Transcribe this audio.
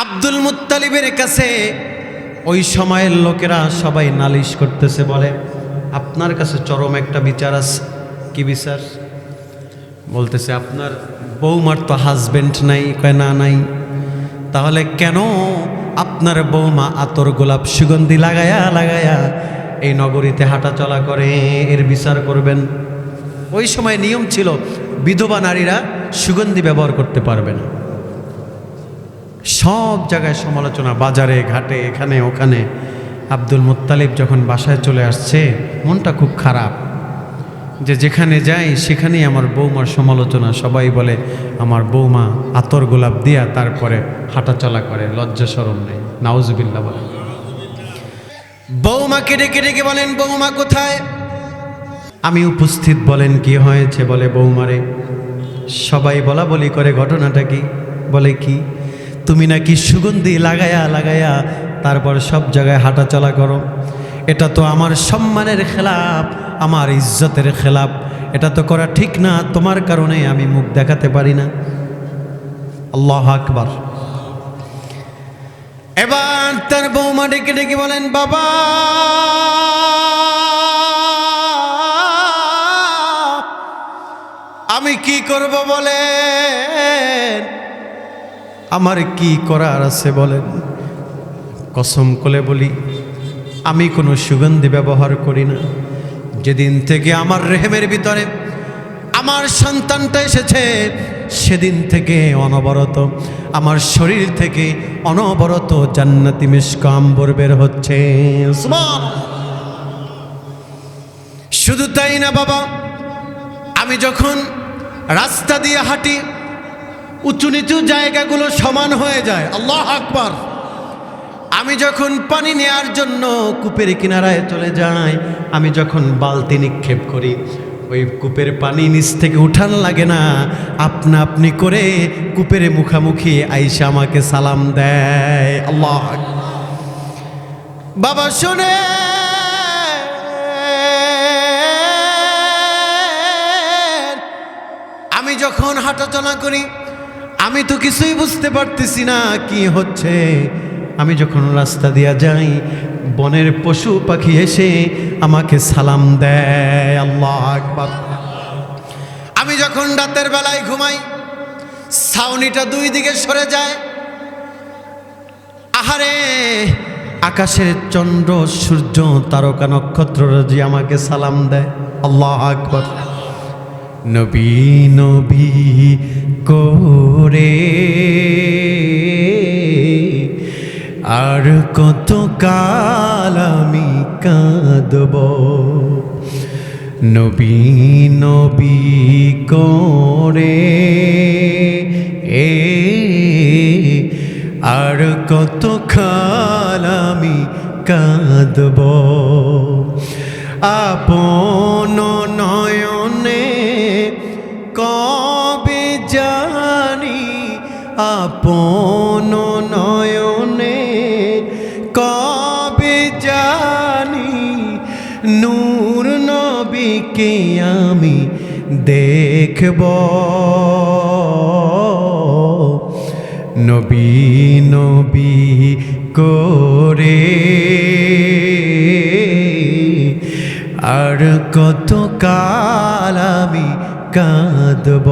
আব্দুল মুত্তালিবের কাছে ওই সময়ের লোকেরা সবাই নালিশ করতেছে, বলে, আপনার কাছে চরম একটা বিচার আছে। কি বিচার? বলতেছে, আপনার বৌমার তো হাজবেন্ড নাই। কয়, না, নাই। তাহলে কেন আপনার বৌমা আতর গোলাপ সুগন্ধি লাগায়া লাগায়া এই নগরীতে হাঁটা চলা করে, এর বিচার করবেন? ওই সময় নিয়ম ছিল, বিধবা নারীরা সুগন্ধি ব্যবহার করতে পারবে না। সব জায়গায় সমালোচনা, বাজারে, ঘাটে, এখানে, ওখানে। আব্দুল মুত্তালিব যখন বাসায় চলে আসছে, মনটা খুব খারাপ। যে যেখানে যাই, সেখানেই আমার বৌমার সমালোচনা। সবাই বলে, আমার বৌমা আতর গোলাপ দিয়া তারপরে হাঁটাচলা করে, লজ্জা সরম নেই। নাউজুবিল্লা বলে। বৌমাকে ডেকে ডেকে বলেন, বৌমা কোথায়? আমি উপস্থিত, বলেন, কি হয়েছে? বলে বৌমারে সবাই বলা বলি করে, ঘটনাটা কি? বলে, কি? তুমি নাকি সুগন্ধি লাগায়া লাগায়া তারপর সব জায়গায় হাঁটাচলা করো। এটা তো আমার সম্মানের খেলাপ, আমার ইজ্জতের খেলাপ। এটা তো করা ঠিক না, তোমার কারণে আমি মুখ দেখাতে পারি না। আল্লাহ আকবার। এবার তার বৌমা ডেকে ডেকে বলেন, বাবা, আমি কি করব বলেন? আমার কি করার আছে বলেন? কসম করে বলি, আমি কোনো সুগন্ধি ব্যবহার করি না। যেদিন থেকে আমার রেহেমের ভিতরে আমার সন্তানটা এসেছে, সেদিন থেকে অনবরত, আমার শরীর থেকে অনবরত জান্নাতি মিষ্ক আম্বর বের হচ্ছে। শুধু তাই না বাবা, আমি যখন রাস্তা দিয়ে হাঁটি উঁচু নিচু জায়গাগুলো সমান হয়ে যায়। আল্লাহ আকবার। আমি যখন পানি নেয়ার জন্য কূপের কিনারায় চলে যাই, আমি যখন বালতি নিক্ষেপ করি, ওই কূপের পানি নিচ থেকে উঠান লাগে না। আপনা আপনি করে কূপের মুখামুখি আইসা আমাকে সালাম দেয়। আল্লাহ বাবা, শোনে। আমি যখন হাঁটাচলা করি আমি তো কিছুই বুঝতে পারতেছি না কি হচ্ছে। আমি যখন রাস্তা দিয়া যাই, বনের পশু পাখি এসে আমাকে সালাম দেয়, আল্লাহ আমি যখন রাতের বেলায় ঘুমাই, ছাউনিটা দুই দিকে সরে যায়। আহারে, আকাশের চন্দ্র, সূর্য, তারকা নক্ষত্ররাজি আমাকে সালাম দেয়, আল্লাহ আকবর। নবী নবী করে আর কত কাল আমি কাঁদব? নবী নবী করে এ, আর কত কাল আমি কাঁদব? আপন নয়নে কবে জানি, আপন নয়নে নূর নবীকে আমি দেখব। নবী নবী করে আর কত কাল আমি কাঁদব